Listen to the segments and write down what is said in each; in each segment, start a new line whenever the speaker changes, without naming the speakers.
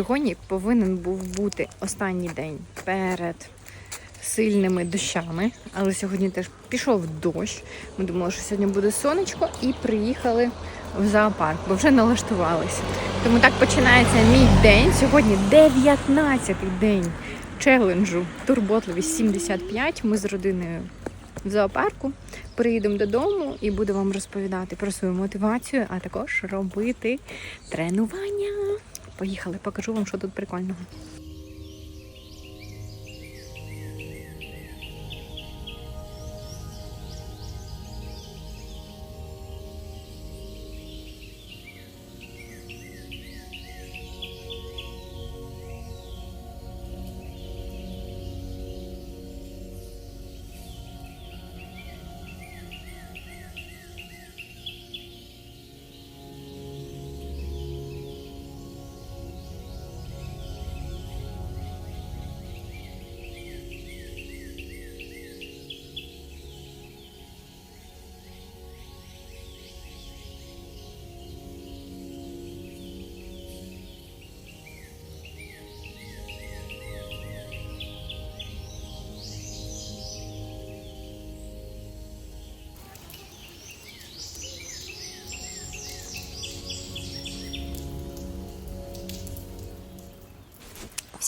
Сьогодні повинен був бути останній день перед сильними дощами, але сьогодні теж пішов дощ. Ми думали, що сьогодні буде сонечко, і приїхали в зоопарк, бо вже налаштувалися. Тому так починається мій день. Сьогодні 19-й день челенджу Турботливість 75. Ми з родиною в зоопарку. Приїдемо додому і буду вам розповідати про свою мотивацію, а також робити тренування. Поїхали, покажу вам, що тут прикольного.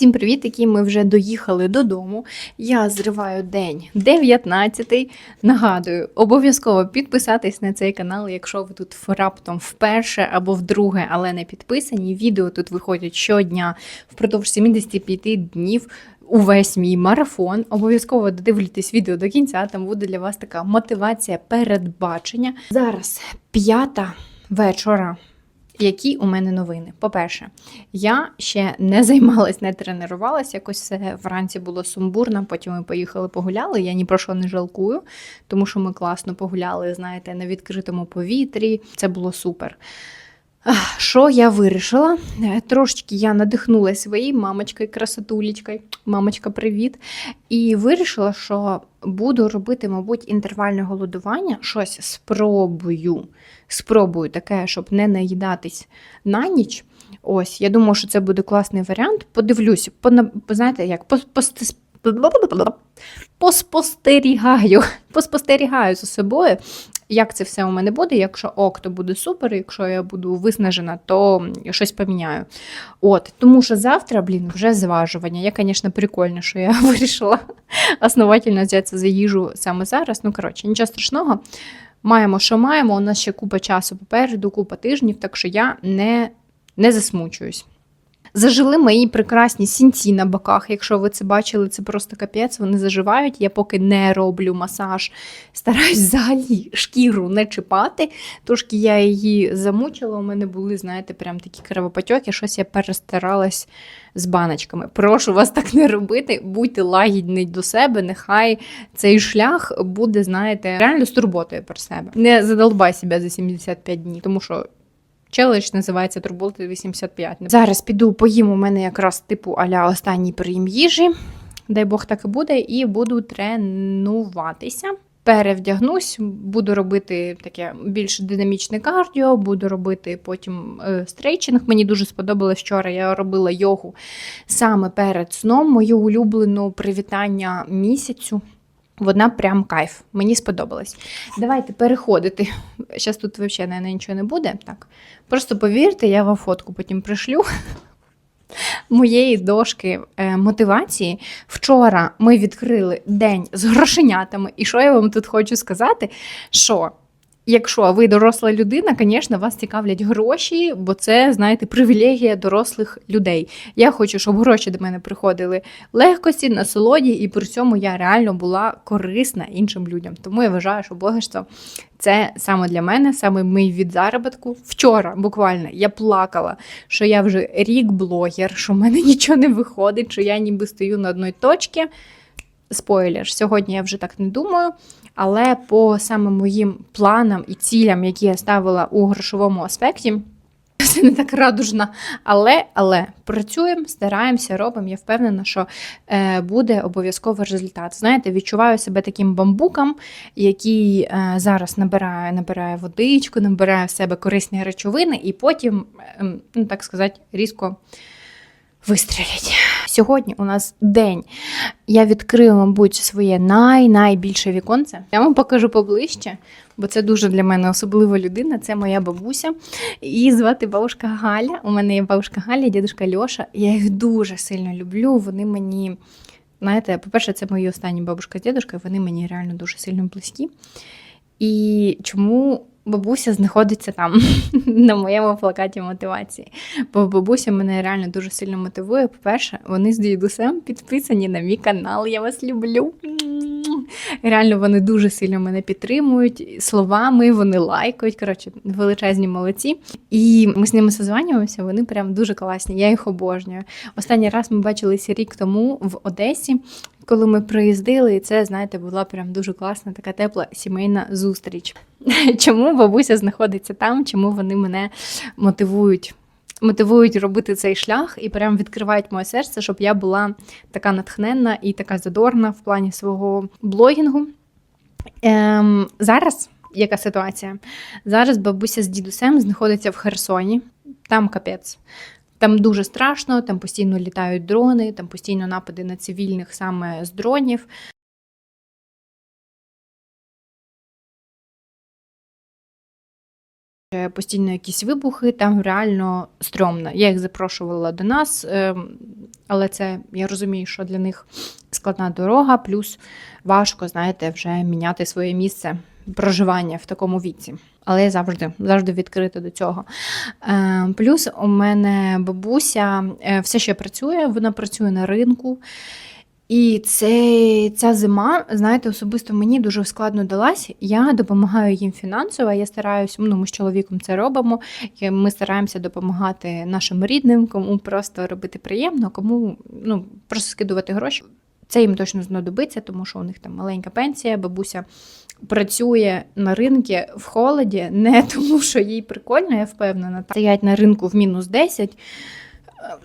Всім привіт, які ми вже доїхали додому. Я зриваю день 19. Нагадую, обов'язково підписатись на цей канал, якщо ви тут раптом вперше або вдруге, але не підписані. Відео тут виходять щодня впродовж 75 днів. Увесь мій марафон. Обов'язково додивлюйтесь відео до кінця, там буде для вас така мотивація передбачення. Зараз п'ята вечора. Які у мене новини? По-перше, я ще не займалась, не тренувалась, якось все вранці було сумбурно. Потім ми поїхали погуляли. Я ні про що не жалкую, тому що ми класно погуляли, знаєте, на відкритому повітрі. Це було супер. Що я вирішила? Е, Трошечки я надихнулася своєю мамочкою, красотулечкою. Мамочка, привіт. І вирішила, що буду робити, мабуть, інтервальне голодування. Щось спробую. Спробую таке, щоб не наїдатись на ніч. Ось, я думаю, що це буде класний варіант. Подивлюсь, пона- знаєте, як пос- пос- поспостерігаю, поспостерігаю за собою, як це все у мене буде. Якщо ок, то буде супер. Якщо я буду виснажена, то щось поміняю. От, тому що завтра, блін, вже зважування. Я, звісно, прикольно, що я вирішила основательно взятися за їжу саме зараз. Ну, коротше, нічого страшного. Маємо, що маємо. У нас ще купа часу попереду, купа тижнів, так що я не, не засмучуюсь. Зажили мої прекрасні сінці на боках. Якщо ви це бачили, це просто капець, вони заживають. Я поки не роблю масаж, стараюсь взагалі шкіру не чіпати. Трошки я її замучила. У мене були, знаєте, прям такі кровопотьоки, щось я перестаралась з баночками. Прошу вас так не робити, будьте лагідні до себе. Нехай цей шлях буде, знаєте, реально з турботою про себе. Не задолбай себе за 75 днів, тому що. Челендж називається Турботи 85. Зараз піду поїм у мене якраз типу аля останній прийм їжі. Дай Бог так і буде, і буду тренуватися. Перевдягнусь, буду робити таке більш динамічне кардіо, буду робити потім е, стрейчинг. Мені дуже сподобалось вчора. Я робила йогу саме перед сном, мою улюблену привітання місяцю. Вона прям кайф. Мені сподобалось. Давайте переходити. Зараз тут взагалі наверное, нічого не буде. Так. Просто повірте, я вам фотку потім пришлю. Моєї дошки е, мотивації. Вчора ми відкрили день з грошенятами. І що я вам тут хочу сказати? Що якщо ви доросла людина, звісно, вас цікавлять гроші, бо це, знаєте, привілегія дорослих людей. Я хочу, щоб гроші до мене приходили легкості, насолоді, і при цьому я реально була корисна іншим людям. Тому я вважаю, що блогерство це саме для мене, саме мій від заробітку. Вчора буквально я плакала, що я вже рік блогер, що в мене нічого не виходить, що я ніби стою на одній точці. Спойлер, сьогодні я вже так не думаю. Але по саме моїм планам і цілям, які я ставила у грошовому аспекті, ситуація не так радужна. Але, але працюємо, стараємося, робимо. Я впевнена, що е, буде обов'язково результат. Знаєте, відчуваю себе таким бамбуком, який е, зараз набирає, набирає водичку, набирає в себе корисні речовини, і потім, е, ну так сказати, різко вистрілять. Сьогодні у нас день. Я відкрию, мабуть, своє най-найбільше віконце. Я вам покажу поближче, бо це дуже для мене особлива людина. Це моя бабуся. Її звати бабушка Галя. У мене є бабушка Галя, дідушка Льоша. Я їх дуже сильно люблю. Вони мені, знаєте, по-перше, це мої останні бабушка з дідушкою, вони мені реально дуже сильно близькі. І чому бабуся знаходиться там на моєму плакаті мотивації? Бо бабуся мене реально дуже сильно мотивує. По-перше, вони з дідусем підписані на мій канал. Я вас люблю. Реально, вони дуже сильно мене підтримують словами, вони лайкають. Коротше, величезні молодці. І ми з ними созванюємося, вони прям дуже класні. Я їх обожнюю. Останній раз ми бачилися рік тому в Одесі. Коли ми приїздили, і це, знаєте, була прям дуже класна, така тепла сімейна зустріч. Чому бабуся знаходиться там, чому вони мене мотивують? Мотивують робити цей шлях і прям відкривають моє серце, щоб я була така натхненна і така задорна в плані свого блогінгу. Ем, зараз яка ситуація? Зараз бабуся з дідусем знаходиться в Херсоні, там капець. Там дуже страшно, там постійно літають дрони, там постійно напади на цивільних саме з дронів. Постійно якісь вибухи, там реально стрьомно. Я їх запрошувала до нас, ем, але це я розумію, що для них складна дорога, плюс важко, знаєте, вже міняти своє місце проживання в такому віці. Але я завжди завжди відкрита до цього. Е, Плюс у мене бабуся е, все ще працює, вона працює на ринку. І це, ця зима, знаєте, особисто мені дуже складно далась. Я допомагаю їм фінансово. Я стараюся, ну ми з чоловіком це робимо. Ми стараємося допомагати нашим рідним, кому просто робити приємно, кому ну просто скидувати гроші. Це їм точно знадобиться, тому що у них там маленька пенсія, бабуся працює на ринку в холоді, не тому, що їй прикольно, я впевнена. Стоять на ринку в мінус 10.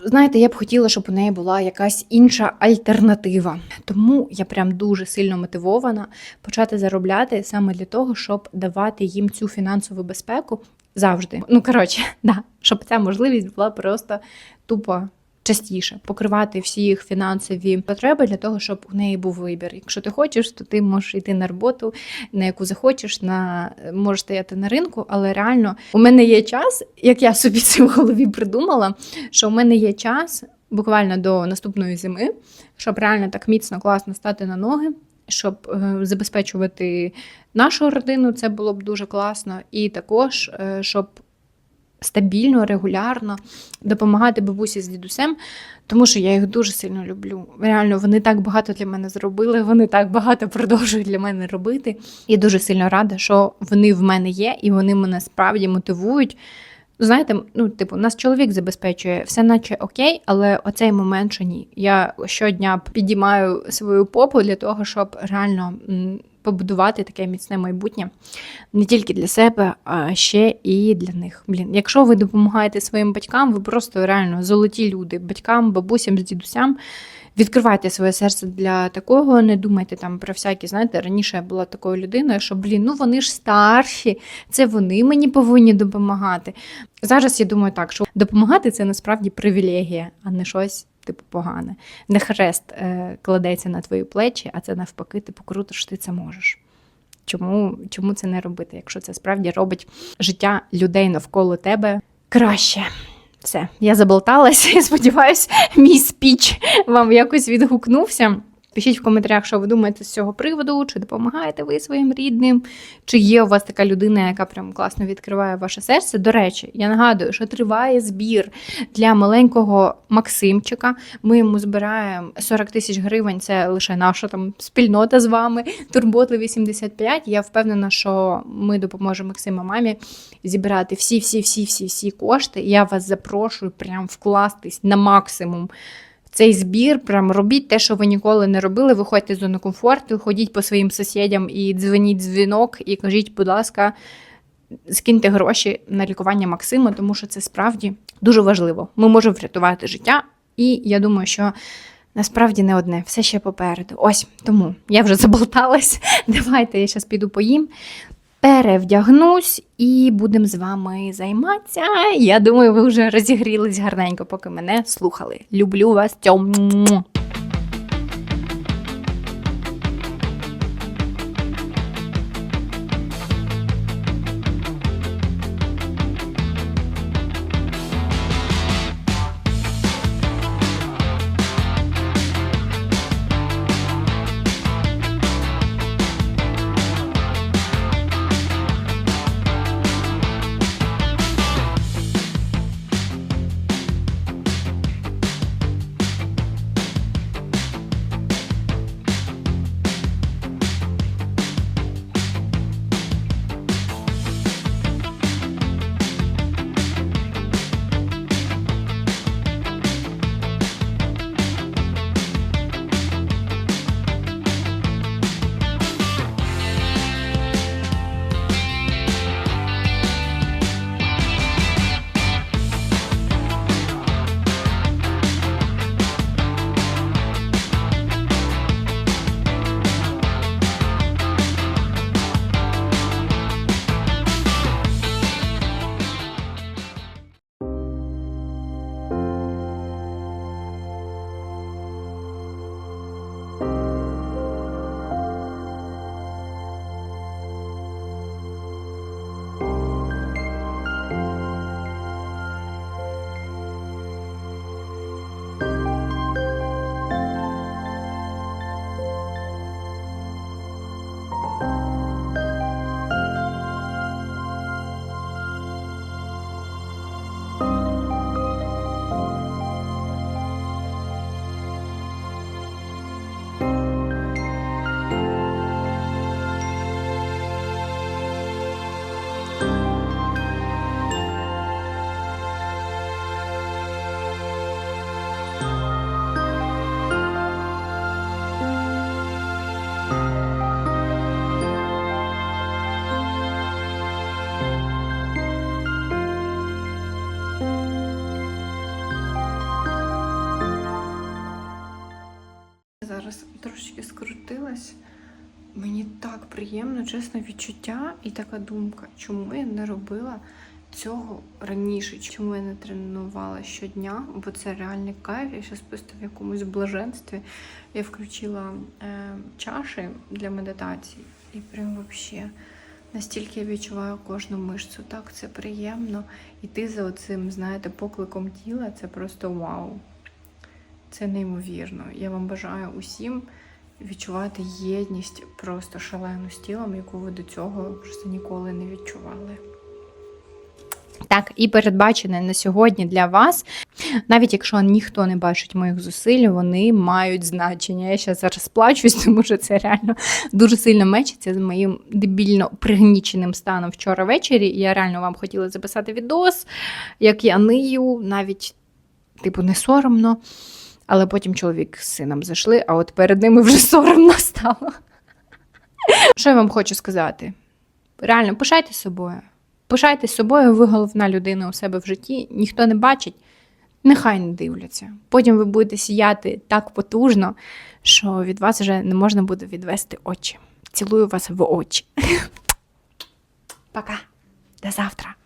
Знаєте, я б хотіла, щоб у неї була якась інша альтернатива. Тому я прям дуже сильно мотивована почати заробляти саме для того, щоб давати їм цю фінансову безпеку завжди. Ну коротше, да, щоб ця можливість була просто тупо. Частіше покривати всі їх фінансові потреби для того, щоб у неї був вибір. Якщо ти хочеш, то ти можеш йти на роботу, на яку захочеш, на можеш стояти на ринку, але реально у мене є час, як я собі це в голові придумала, що у мене є час буквально до наступної зими, щоб реально так міцно, класно стати на ноги. Щоб е, забезпечувати нашу родину, це було б дуже класно, і також е, щоб стабільно, регулярно допомагати бабусі з дідусем, тому що я їх дуже сильно люблю. Реально, вони так багато для мене зробили, вони так багато продовжують для мене робити. І дуже сильно рада, що вони в мене є, і вони мене справді мотивують. Знаєте, ну, типу, нас чоловік забезпечує все, наче окей, але оцей момент, що ні. Я щодня підіймаю свою попу для того, щоб реально побудувати таке міцне майбутнє не тільки для себе, а ще і для них. Блін, якщо ви допомагаєте своїм батькам, ви просто реально золоті люди, батькам, бабусям, з дідусям. Відкривайте своє серце для такого, не думайте там про всякі, знаєте, раніше я була такою людиною, що блін, ну вони ж старші, це вони мені повинні допомагати. Зараз я думаю так, що допомагати це насправді привілегія, а не щось типу погане. Не хрест е, кладеться на твої плечі, а це навпаки, типу круто, що ти це можеш. Чому, Чому це не робити, якщо це справді робить життя людей навколо тебе краще? Все, я заболталась. і сподіваюся, мій спіч вам якось відгукнувся. Пишіть в коментарях, що ви думаєте з цього приводу, чи допомагаєте ви своїм рідним, чи є у вас така людина, яка прям класно відкриває ваше серце. До речі, я нагадую, що триває збір для маленького Максимчика. Ми йому збираємо 40 тисяч гривень. Це лише наша там спільнота з вами. Турботли 85. Я впевнена, що ми допоможемо Максима мамі зібрати всі-всі-всі-всі-всі кошти. Я вас запрошую прям вкластись на максимум цей збір, прям робіть те, що ви ніколи не робили. Виходьте з зони комфорту, ходіть по своїм сусідям і дзвоніть дзвінок, і кажіть, будь ласка, скиньте гроші на лікування Максима, тому що це справді дуже важливо. Ми можемо врятувати життя, і я думаю, що насправді не одне, все ще попереду. Ось тому я вже заболталась. Давайте я зараз піду поїм. Перевдягнусь і будемо з вами займатися. Я думаю, ви вже розігрілись гарненько, поки мене слухали. Люблю вас. Тьом. Приємно, чесне відчуття і така думка, чому я не робила цього раніше, чому я не тренувала щодня, бо це реальний кайф. Я зараз просто в якомусь блаженстві. Я включила е, чаші для медитації і прям вообще настільки я відчуваю кожну мишцю. Так, це приємно. Іти за оцим, знаєте, покликом тіла це просто вау. Це неймовірно. Я вам бажаю усім відчувати єдність просто шалену з тілом, яку ви до цього просто ніколи не відчували. Так, і передбачене на сьогодні для вас, навіть якщо ніхто не бачить моїх зусиль, вони мають значення. Я ще зараз плачусь, тому що це реально дуже сильно мечиться з моїм дебільно пригніченим станом вчора ввечері. Я реально вам хотіла записати відос, як я нию, навіть, типу, не соромно. Але потім чоловік з сином зайшли, а от перед ними вже соромно стало. Що я вам хочу сказати? Реально, пишайте собою. Пишайте собою, ви головна людина у себе в житті, ніхто не бачить, нехай не дивляться. Потім ви будете сіяти так потужно, що від вас вже не можна буде відвести очі. Цілую вас в очі. Пока. До завтра.